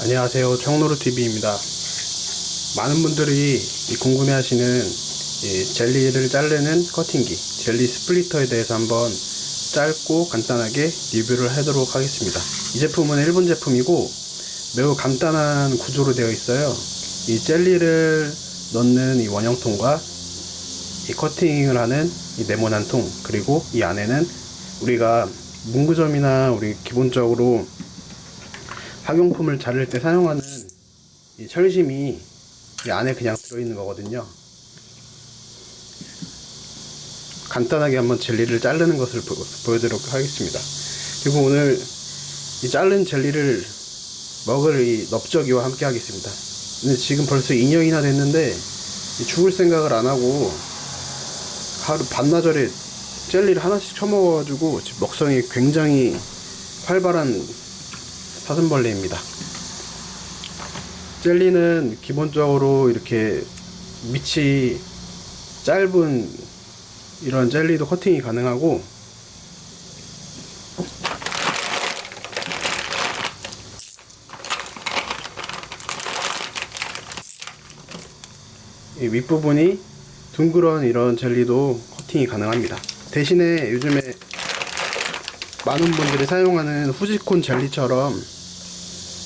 안녕하세요. 청노루TV입니다. 많은 분들이 이 궁금해 하시는 이 젤리를 자르는 커팅기, 젤리 스플리터에 대해서 한번 짧고 간단하게 리뷰를 하도록 하겠습니다. 이 제품은 일본 제품이고 매우 간단한 구조로 되어 있어요. 이 젤리를 넣는 이 원형통과 이 커팅을 하는 이 네모난 통 그리고 이 안에는 우리가 문구점이나 우리 기본적으로 학용품을 자를 때 사용하는 이 철심이 이 안에 그냥 들어있는 거거든요. 간단하게 한번 젤리를 자르는 것을 보, 보여드리도록 하겠습니다. 그리고 오늘 이 자른 젤리를 먹을 이 넓적이와 함께 하겠습니다. 근데 지금 벌써 2년이나 됐는데 이 죽을 생각을 안 하고 하루 반나절에 젤리를 하나씩 처먹어가지고 지금 먹성이 굉장히 활발한 사슴벌레입니다. 젤리는 기본적으로 이렇게 밑이 짧은 이런 젤리도 커팅이 가능하고 이 윗부분이 둥그런 이런 젤리도 커팅이 가능합니다. 대신에 요즘에 많은 분들이 사용하는 후지콘 젤리처럼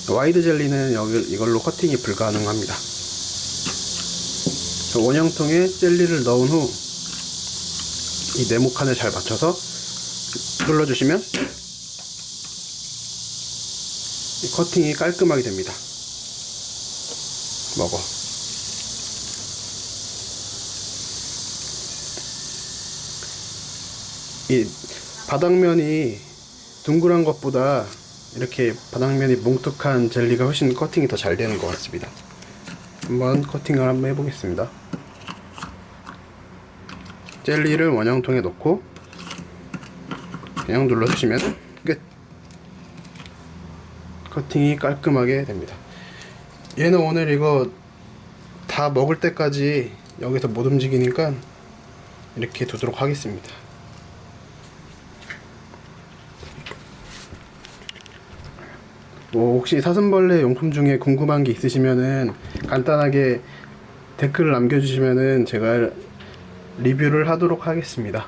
와이드 젤리는 여기 이걸로 커팅이 불가능합니다. 원형통에 젤리를 넣은 후 이 네모 칸을 잘 맞춰서 눌러주시면 이 커팅이 깔끔하게 됩니다. 먹어. 이 바닥면이 둥그란 것보다 이렇게 바닥면이 뭉툭한 젤리가 훨씬 커팅이 더 잘 되는 것 같습니다. 한번 커팅을 한번 해보겠습니다. 젤리를 원형통에 넣고 그냥 눌러주시면 끝. 커팅이 깔끔하게 됩니다. 얘는 오늘 이거 다 먹을 때까지 여기서 못 움직이니까 이렇게 두도록 하겠습니다. 뭐 혹시 사슴벌레 용품 중에 궁금한 게 있으시면은 간단하게 댓글을 남겨주시면은 제가 리뷰를 하도록 하겠습니다.